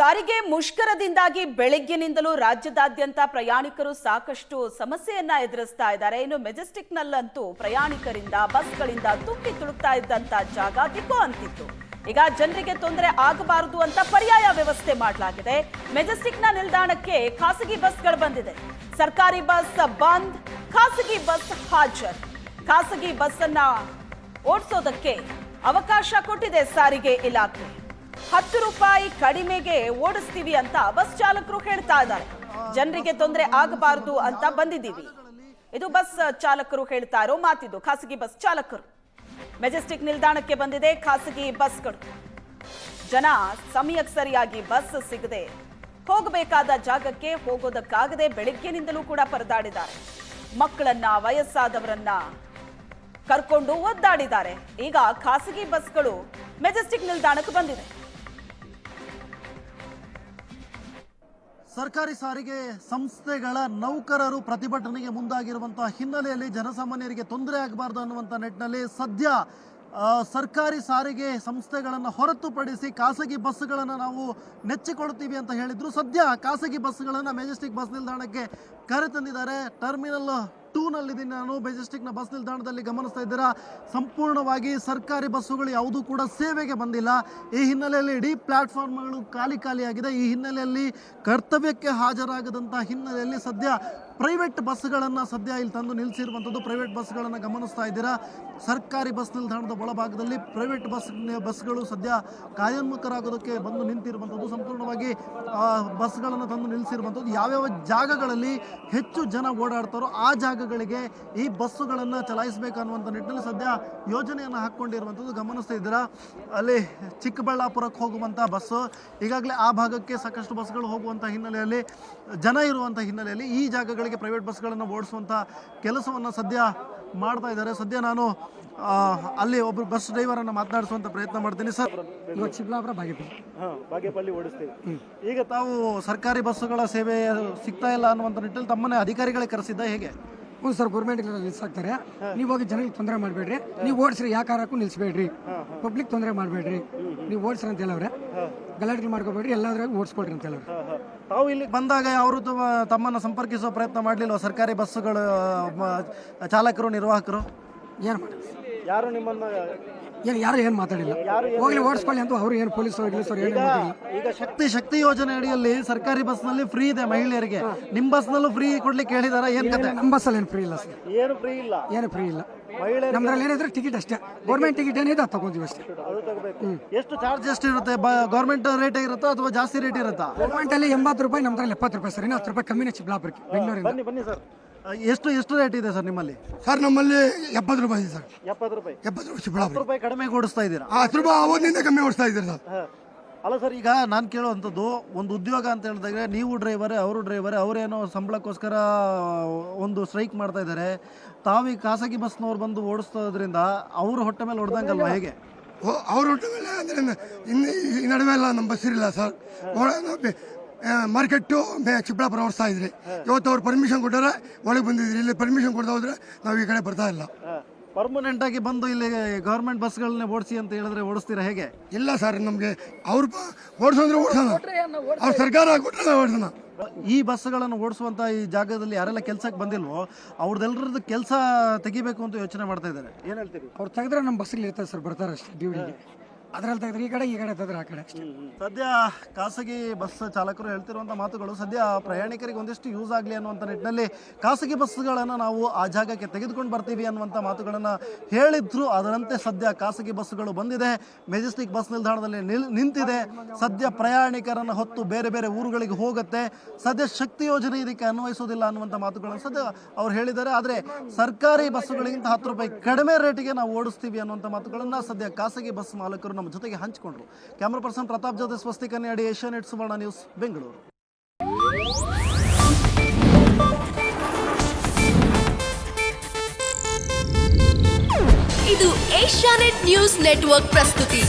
ಸಾರಿಗೆ ಮುಷ್ಕರದಿಂದಾಗಿ ಬೆಳಗ್ಗಿನಿಂದಲೂ ರಾಜ್ಯದಾದ್ಯಂತ ಪ್ರಯಾಣಿಕರು ಸಾಕಷ್ಟು ಸಮಸ್ಯೆಯನ್ನ ಎದುರಿಸ್ತಾ ಇದ್ದಾರೆ. ಇನ್ನು ಮೆಜೆಸ್ಟಿಕ್ನಲ್ಲಂತೂ ಪ್ರಯಾಣಿಕರಿಂದ, ಬಸ್ಗಳಿಂದ ತುಂಬಿ ತುಳುಕ್ತಾ ಇದ್ದಂತ ಜಾಗ ದಿಕ್ಕೋ ಅಂತಿತ್ತು. ಈಗ ಜನರಿಗೆ ತೊಂದರೆ ಆಗಬಾರದು ಅಂತ ಪರ್ಯಾಯ ವ್ಯವಸ್ಥೆ ಮಾಡಲಾಗಿದೆ. ಮೆಜೆಸ್ಟಿಕ್ನ ನಿಲ್ದಾಣಕ್ಕೆ ಖಾಸಗಿ ಬಸ್ಗಳು ಬಂದಿದೆ. ಸರ್ಕಾರಿ ಬಸ್ ಬಂದ್, ಖಾಸಗಿ ಬಸ್ ಹಾಜರ್. ಖಾಸಗಿ ಬಸ್ ಅನ್ನ ಓಡಿಸೋದಕ್ಕೆ ಅವಕಾಶ ಕೊಟ್ಟಿದೆ ಸಾರಿಗೆ ಇಲಾಖೆ. ಹತ್ತು ರೂಪಾಯಿ ಕಡಿಮೆಗೆ ಓಡಿಸ್ತೀವಿ ಅಂತ ಬಸ್ ಚಾಲಕರು ಹೇಳ್ತಾ ಇದ್ದಾರೆ. ಜನರಿಗೆ ತೊಂದರೆ ಆಗಬಾರದು ಅಂತ ಬಂದಿದ್ದೀವಿ. ಇದು ಬಸ್ ಚಾಲಕರು ಹೇಳ್ತಾ ಇರೋ ಮಾತಿದು. ಖಾಸಗಿ ಬಸ್ ಚಾಲಕರು. ಮೆಜೆಸ್ಟಿಕ್ ನಿಲ್ದಾಣಕ್ಕೆ ಬಂದಿದೆ ಖಾಸಗಿ ಬಸ್ಗಳು. ಜನ ಸಮಯಕ್ಕೆ ಸರಿಯಾಗಿ ಬಸ್ ಸಿಗದೆ ಹೋಗಬೇಕಾದ ಜಾಗಕ್ಕೆ ಹೋಗೋದಕ್ಕಾಗದೆ ಬೆಳಿಗ್ಗೆನಿಂದಲೂ ಕೂಡ ಪರದಾಡಿದ್ದಾರೆ. ಮಕ್ಕಳನ್ನ, ವಯಸ್ಸಾದವರನ್ನ ಕರ್ಕೊಂಡು ಒದ್ದಾಡಿದ್ದಾರೆ. ಈಗ ಖಾಸಗಿ ಬಸ್ಗಳು ಮೆಜೆಸ್ಟಿಕ್ ನಿಲ್ದಾಣಕ್ಕೆ ಬಂದಿದೆ. ಸರ್ಕಾರಿ ಸಾರಿಗೆ ಸಂಸ್ಥೆಗಳ ನೌಕರರು ಪ್ರತಿಭಟನೆಗೆ ಮುಂದಾಗಿರುವಂತಹ ಹಿನ್ನೆಲೆಯಲ್ಲಿ ಜನಸಾಮಾನ್ಯರಿಗೆ ತೊಂದರೆ ಆಗಬಾರ್ದು ಅನ್ನುವಂಥ ನಿಟ್ಟಿನಲ್ಲಿ ಸದ್ಯ ಸರ್ಕಾರಿ ಸಾರಿಗೆ ಸಂಸ್ಥೆಗಳನ್ನು ಹೊರತುಪಡಿಸಿ ಖಾಸಗಿ ಬಸ್ಗಳನ್ನು ನಾವು ನೆಚ್ಚಿಕೊಳ್ತೀವಿ ಅಂತ ಹೇಳಿದ್ರು. ಸದ್ಯ ಖಾಸಗಿ ಬಸ್ಗಳನ್ನು ಮೆಜೆಸ್ಟಿಕ್ ಬಸ್ ನಿಲ್ದಾಣಕ್ಕೆ ಕರೆತಂದಿದ್ದಾರೆ. ಟರ್ಮಿನಲ್ ಟೂನಲ್ಲಿದ್ದೀನಿ ನಾನು. ಮೆಜೆಸ್ಟಿಕ್ನ ಬಸ್ ನಿಲ್ದಾಣದಲ್ಲಿ ಗಮನಿಸ್ತಾ ಇದ್ದೀರಾ. ಸಂಪೂರ್ಣವಾಗಿ ಸರ್ಕಾರಿ ಬಸ್ಸುಗಳು ಯಾವುದೂ ಕೂಡ ಸೇವೆಗೆ ಬಂದಿಲ್ಲ. ಈ ಹಿನ್ನೆಲೆಯಲ್ಲಿ ಇಡೀ ಪ್ಲಾಟ್ಫಾರ್ಮ್ಗಳು ಖಾಲಿ ಖಾಲಿಯಾಗಿದೆ. ಈ ಹಿನ್ನೆಲೆಯಲ್ಲಿ ಕರ್ತವ್ಯಕ್ಕೆ ಹಾಜರಾಗದಂಥ ಹಿನ್ನೆಲೆಯಲ್ಲಿ ಸದ್ಯ ಪ್ರೈವೇಟ್ ಬಸ್ಗಳನ್ನು ಸದ್ಯ ಇಲ್ಲಿ ತಂದು ನಿಲ್ಲಿಸಿರುವಂಥದ್ದು ಪ್ರೈವೇಟ್ ಬಸ್ಗಳನ್ನು ಗಮನಿಸ್ತಾ ಇದ್ದೀರಾ? ಸರ್ಕಾರಿ ಬಸ್ ನಿಲ್ದಾಣದ ಒಳಭಾಗದಲ್ಲಿ ಪ್ರೈವೇಟ್ ಬಸ್ ಬಸ್ಗಳು ಸದ್ಯ ಕಾರ್ಯೋನ್ಮುಖರಾಗೋದಕ್ಕೆ ಬಂದು ನಿಂತಿರುವಂಥದ್ದು, ಸಂಪೂರ್ಣವಾಗಿ ಬಸ್ಗಳನ್ನು ತಂದು ನಿಲ್ಲಿಸಿರುವಂಥದ್ದು ಯಾವ್ಯಾವ ಜಾಗಗಳಲ್ಲಿ ಹೆಚ್ಚು ಜನ ಓಡಾಡ್ತಾರೋ ಆ ಜಾಗಗಳಿಗೆ ಈ ಬಸ್ಸುಗಳನ್ನು ಚಲಾಯಿಸಬೇಕು ಅನ್ನುವಂಥ ನಿಟ್ಟಿನಲ್ಲಿ ಸದ್ಯ ಯೋಜನೆಯನ್ನು ಹಾಕ್ಕೊಂಡಿರುವಂಥದ್ದು ಗಮನಿಸ್ತಾ ಇದ್ದೀರಾ? ಅಲ್ಲಿ ಚಿಕ್ಕಬಳ್ಳಾಪುರಕ್ಕೆ ಹೋಗುವಂಥ ಬಸ್ಸು, ಈಗಾಗಲೇ ಆ ಭಾಗಕ್ಕೆ ಸಾಕಷ್ಟು ಬಸ್ಗಳು ಹೋಗುವಂಥ ಹಿನ್ನೆಲೆಯಲ್ಲಿ, ಜನ ಇರುವಂಥ ಹಿನ್ನೆಲೆಯಲ್ಲಿ ಈ ಜಾಗಗಳಿಗೆ ಪ್ರೈವೇಟ್ ಬಸ್ಗಳನ್ನು ಓಡಿಸುವಂಥ ಕೆಲಸವನ್ನು ಸದ್ಯ ಮಾಡ್ತಾ ಇದ್ದಾರೆ. ಸದ್ಯ ನಾನು ಅಲ್ಲಿ ಒಬ್ಬರು ಬಸ್ ಡ್ರೈವರನ್ನು ಮಾತನಾಡಿಸುವಂಥ ಪ್ರಯತ್ನ ಮಾಡ್ತೀನಿ. ಸರ್ ಚಿಕ್ಕಬಳ್ಳಾಪುರ ಬಾಗೇಪಲ್ಲಿ. ಬಾಗೇಪಲ್ಲಿ ಓಡಿಸ್ತೀವಿ. ಈಗ ತಾವು ಸರ್ಕಾರಿ ಬಸ್ಸುಗಳ ಸೇವೆ ಸಿಗ್ತಾ ಇಲ್ಲ ಅನ್ನುವಂಥ ನಿಟ್ಟಿನಲ್ಲಿ ತಮ್ಮನ್ನೇ ಅಧಿಕಾರಿಗಳೇ ಕರೆಸಿದ್ದ ಹೇಗೆ? ಹ್ಞೂ ಸರ್ ಗೌರ್ಮೆಂಟ್ ನಿಲ್ಸಾಕ್ತಾರೆ. ನೀವು ಹೋಗಿ ಜನಕ್ಕೆ ತೊಂದರೆ ಮಾಡಬೇಡ್ರಿ. ನೀವು ಓಡಿಸ್ರಿ ಯಾವ ಕಾರಕ್ಕೂ ನಿಲ್ಲಿಸ್ಬೇಡ್ರಿ ಪಬ್ಲಿಕ್ ತೊಂದರೆ ಮಾಡಬೇಡ್ರಿ. ನೀವು ಓಡಿಸ್ರಿ ಅಂತ ಹೇಳವ್ರೆ. ಗಲಾಟೆ ಮಾಡ್ಕೋಬೇಡ್ರಿ ಎಲ್ಲಾದ್ರಾಗ ಓಡಿಸ್ಕೊಡ್ರಿ ಅಂತ ಹೇಳವ್ರೆ. ತಾವು ಇಲ್ಲಿ ಬಂದಾಗ ಅವರು ತಮ್ಮ- ತಮ್ಮನ್ನು ಸಂಪರ್ಕಿಸುವ ಪ್ರಯತ್ನ ಮಾಡಲಿಲ್ಲ ಸರ್ಕಾರಿ ಬಸ್ಸುಗಳು ಚಾಲಕರು ನಿರ್ವಾಹಕರು? ಏನು ಯಾರು ನಿಮ್ಮನ್ನ ಏನು ಯಾರು ಏನು ಮಾತಾಡಿಲ್ಲ? ಹೋಗ್ಲಿ ಓಡಿಸ್ಕೊಳ್ಳಿ ಅಂತ ಅವ್ರು ಏನು ಪೊಲೀಸ್ ಗಿಲೀಸರು ಏನು ಮಾತಾಡಿಲ್ಲ ಈಗ ಶಕ್ತಿ ಶಕ್ತಿ ಯೋಜನೆ ಅಡಿಯಲ್ಲಿ ಸರ್ಕಾರಿ ಬಸ್ನಲ್ಲಿ ಫ್ರೀ ಇದೆ ಮಹಿಳೆಯರಿಗೆ. ನಿಮ್ಮ ಬಸ್ನಲ್ಲೂ ಫ್ರೀ ಕೊಡ್ಲಿಕ್ಕೆ ಹೇಳಿದಾರ ಏನ್ ಕತೆ? ನಮ್ಮ ಬಸ್ ಅಲ್ಲಿ ಫ್ರೀ ಇಲ್ಲ ಸರ್. ಏನು ಫ್ರೀ ಇಲ್ಲ? ಏನು ಫ್ರೀ ಇಲ್ಲ. ನಮ್ದ್ರಲ್ಲಿ ಏನಿದ್ರೆ ಟಿಕೆಟ್ ಅಷ್ಟೇ. ಗೌರ್ಮೆಂಟ್ ಟಿಕೆಟ್ ಏನಿದೆ ಅದು ತಗೊಂತೀವಿ ಅಷ್ಟೇ. ಎಷ್ಟು ಚಾರ್ಜ್ ಎಷ್ಟು ಇರುತ್ತೆ? ಗೌರ್ಮೆಂಟ್ ರೇಟ್ ಇರುತ್ತಾ ಅಥವಾ ಜಾಸ್ತಿ ರೇಟ್ ಇರುತ್ತಾ? ಗೌರ್ಮೆಂಟಲ್ಲಿ ಎಂಬತ್ತು ರೂಪಾಯಿ ನಮ್ದ್ರಲ್ಲಿ ಎಪ್ಪತ್ತು ರೂಪಾಯಿ ಸರ್. ಇನ್ನು ಹತ್ತು ರೂಪಾಯಿ ಕಮ್ಮಿನೇ ಚಿಕ್ಕಬಳ್ಳಾಪುರಕ್ಕೆ ಬೆಂಗಳೂರಿಂದ. ಬನ್ನಿ ಬನ್ನಿ ಸರ್. ಎಷ್ಟು ಎಷ್ಟು ರೇಟ್ ಇದೆ ಸರ್ ನಿಮ್ಮಲ್ಲಿ? ಸರ್ ನಮ್ಮಲ್ಲಿ ಎಪ್ಪತ್ತು ರೂಪಾಯಿ ಇದೆ ಸರ್. ಎಪ್ಪತ್ತು ರೂಪಾಯಿ? ಎಪ್ಪತ್ತು ರೂಪಾಯಿ ಚಿಕ್ಕಬಳ್ಳಾಪುರ. ರೂಪಾಯಿ ಕಡಿಮೆ ಕೊಡಿಸ್ತಾ ಇದ್ದೀರಾ? ಆ, ಹತ್ತು ರೂಪಾಯಿ ಅವನಿಂದ ಕಮ್ಮಿ ಓಡಿಸ್ತಾ ಇದ್ದೀರಿ ಸರ್. ಅಲ್ಲ ಸರ್ ಈಗ ನಾನು ಕೇಳುವಂಥದ್ದು ಒಂದು ಉದ್ಯೋಗ ಅಂತ ಹೇಳಿದಾಗ ನೀವು ಡ್ರೈವರ್ ಅವರು ಡ್ರೈವರೇ ಅವರೇನೋ ಸಂಬಳಕ್ಕೋಸ್ಕರ ಒಂದು ಸ್ಟ್ರೈಕ್ ಮಾಡ್ತಾ ಇದ್ದಾರೆ. ತಾವೀಗ ಖಾಸಗಿ ಬಸ್ನವ್ರು ಬಂದು ಓಡಿಸ್ತೋದ್ರಿಂದ ಅವ್ರ ಹೊಟ್ಟೆ ಮೇಲೆ ಹೊಡೆದಂಗಲ್ವ ಹೇಗೆ? ಅವ್ರ ಹೊಟ್ಟೆ ಮೇಲೆ ಅಂದ್ರೆ ಇನ್ನು ಈ ನಡುವೆ ಎಲ್ಲ ನಮ್ಮ ಬಸ್ ಇರಲಿಲ್ಲ ಸರ್. ಮಾರ್ಕೆಟ್ಟು ಚಿಕ್ಕಬಳ್ಳಾಪುರ ಓಡಿಸ್ತಾ ಇದ್ರಿ ಇವತ್ತು ಅವ್ರು ಪರ್ಮಿಷನ್ ಕೊಟ್ಟರೆ ಒಳಗೆ ಬಂದಿದ್ರಿ ಇಲ್ಲಿ ಪರ್ಮಿಷನ್ ಕೊಡ್ತಾ ಹೋದ್ರೆ ನಾವು ಈ ಕಡೆ ಬರ್ತಾ ಇಲ್ಲ. ಪರ್ಮನೆಂಟ್ ಆಗಿ ಬಂದು ಇಲ್ಲಿ ಗೌರ್ಮೆಂಟ್ ಬಸ್ಗಳನ್ನೇ ಓಡಿಸಿ ಅಂತ ಹೇಳಿದ್ರೆ ಓಡಿಸ್ತೀರಾ ಹೇಗೆ? ಇಲ್ಲ ಸರ್ ನಮಗೆ ಅವ್ರು ಓಡಿಸೋದ್ರೆ ಓಡಿಸೋಣ. ಅವ್ರ ಸರ್ಕಾರ ಕೊಟ್ಟರೆ ಓಡಿಸೋಣ. ಈ ಬಸ್ಗಳನ್ನು ಓಡಿಸುವಂತ ಈ ಜಾಗದಲ್ಲಿ ಯಾರೆಲ್ಲ ಕೆಲ್ಸಕ್ಕೆ ಬಂದಿಲ್ವೋ ಅವ್ರದ್ದೆಲ್ಲರದ್ದು ಕೆಲಸ ತೆಗಿಬೇಕು ಅಂತ ಯೋಚನೆ ಮಾಡ್ತಾ ಇದ್ದಾರೆ. ಏನು ಹೇಳ್ತೀರಿ? ಅವ್ರು ತೆಗೆದ್ರೆ ನಮ್ಮ ಬಸ್ಸಲ್ಲಿ ಇರ್ತಾರೆ ಸರ್ ಬರ್ತಾರೆ ಅಷ್ಟೇ ಡ್ಯೂಟಿಗೆ ಅದ್ರಲ್ಲಿ ತೆಗೆದ್ರೆ ಈ ಕಡೆ ಈ ಕಡೆ ತೆಗೆದ್ರೆ ಆ ಕಡೆ ಸದ್ಯ ಖಾಸಗಿ ಬಸ್ ಚಾಲಕರು ಹೇಳ್ತಿರುವಂಥ ಮಾತುಗಳು ಸದ್ಯ ಪ್ರಯಾಣಿಕರಿಗೆ ಒಂದಿಷ್ಟು ಯೂಸ್ ಆಗಲಿ ಅನ್ನುವಂಥ ನಿಟ್ಟಿನಲ್ಲಿ ಖಾಸಗಿ ಬಸ್ಗಳನ್ನು ನಾವು ಆ ಜಾಗಕ್ಕೆ ತೆಗೆದುಕೊಂಡು ಬರ್ತೀವಿ ಅನ್ನುವಂಥ ಮಾತುಗಳನ್ನು ಹೇಳಿದ್ರು. ಅದರಂತೆ ಸದ್ಯ ಖಾಸಗಿ ಬಸ್ಸುಗಳು ಬಂದಿದೆ. ಮೆಜೆಸ್ಟಿಕ್ ಬಸ್ ನಿಲ್ದಾಣದಲ್ಲಿ ನಿಲ್, ನಿಂತಿದೆ. ಸದ್ಯ ಪ್ರಯಾಣಿಕರನ್ನು ಹೊತ್ತು ಬೇರೆ ಬೇರೆ ಊರುಗಳಿಗೆ ಹೋಗುತ್ತೆ. ಸದ್ಯ ಶಕ್ತಿ ಯೋಜನೆ ಇದಕ್ಕೆ ಅನ್ವಯಿಸೋದಿಲ್ಲ ಅನ್ನುವಂಥ ಮಾತುಗಳನ್ನು ಸದ್ಯ ಅವ್ರು ಹೇಳಿದ್ದಾರೆ. ಆದರೆ ಸರ್ಕಾರಿ ಬಸ್ಸುಗಳಿಗಿಂತ ಹತ್ತು ರೂಪಾಯಿ ಕಡಿಮೆ ರೇಟಿಗೆ ನಾವು ಓಡಿಸ್ತೀವಿ ಅನ್ನುವಂಥ ಮಾತುಗಳನ್ನು ಸದ್ಯ ಖಾಸಗಿ ಬಸ್ ಮಾಲಕರು ನಮ್ಮ ಜೊತೆಗೆ ಹಂಚಿಕೊಂಡರು. ಕ್ಯಾಮ್ರಾ ಪರ್ಸನ್ ಪ್ರತಾಪ್ ಜೊತೆ ಸ್ವಸ್ತಿ ಕನ್ನಡಿ ಏಷ್ಯಾ ನೆಟ್ ಸುವರ್ಣ ನ್ಯೂಸ್ ಬೆಂಗಳೂರು ಇದು ಏಷ್ಯಾನೆಟ್ ನ್ಯೂಸ್ ನೆಟ್ವರ್ಕ್ ಪ್ರಸ್ತುತಿ.